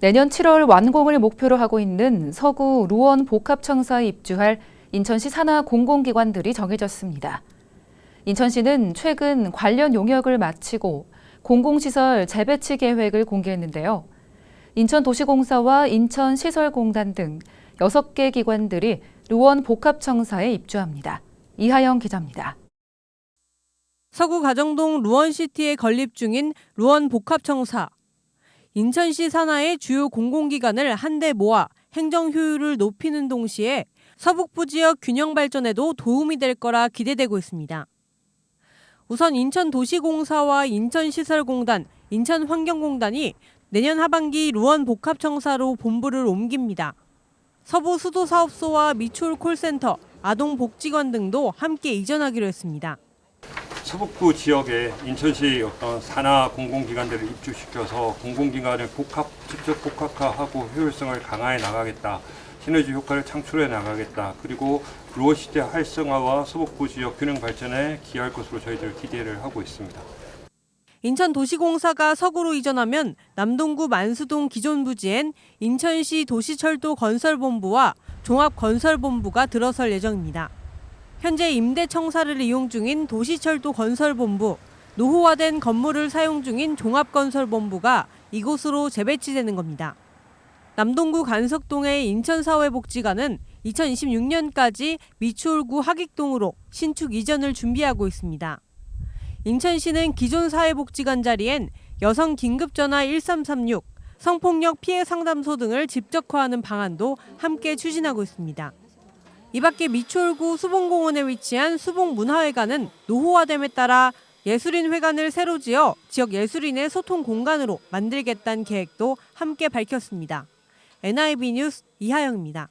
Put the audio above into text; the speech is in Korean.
내년 7월 완공을 목표로 하고 있는 서구 루원 복합청사에 입주할 인천시 산하 공공기관들이 정해졌습니다. 인천시는 최근 관련 용역을 마치고 공공시설 재배치 계획을 공개했는데요. 인천도시공사와 인천시설공단 등 6개 기관들이 루원 복합청사에 입주합니다. 이하영 기자입니다. 서구 가정동 루원시티에 건립 중인 루원 복합청사. 인천시 산하의 주요 공공기관을 한데 모아 행정 효율을 높이는 동시에 서북부 지역 균형 발전에도 도움이 될 거라 기대되고 있습니다. 우선 인천도시공사와 인천시설공단, 인천환경공단이 내년 하반기 루원 복합청사로 본부를 옮깁니다. 서부 수도사업소와 미추홀 콜센터, 아동복지관 등도 함께 이전하기로 했습니다. 서북부 지역에 인천시 어떤 산하 공공기관들을 입주시켜서 공공기관을 복합, 직접 복합화하고 효율성을 강화해 나가겠다. 시너지 효과를 창출해 나가겠다. 그리고 루어시티 활성화와 서북부 지역 균형 발전에 기여할 것으로 저희들 기대를 하고 있습니다. 인천도시공사가 서구로 이전하면 남동구 만수동 기존 부지엔 인천시 도시철도 건설본부와 종합건설본부가 들어설 예정입니다. 현재 임대 청사를 이용 중인 도시철도 건설본부, 노후화된 건물을 사용 중인 종합건설본부가 이곳으로 재배치되는 겁니다. 남동구 간석동의 인천사회복지관은 2026년까지 미추홀구 하객동으로 신축 이전을 준비하고 있습니다. 인천시는 기존 사회복지관 자리엔 여성 긴급전화 1336, 성폭력 피해 상담소 등을 집적화하는 방안도 함께 추진하고 있습니다. 이 밖에 미추홀구 수봉공원에 위치한 수봉문화회관은 노후화됨에 따라 예술인 회관을 새로 지어 지역 예술인의 소통 공간으로 만들겠다는 계획도 함께 밝혔습니다. NIB 뉴스 이하영입니다.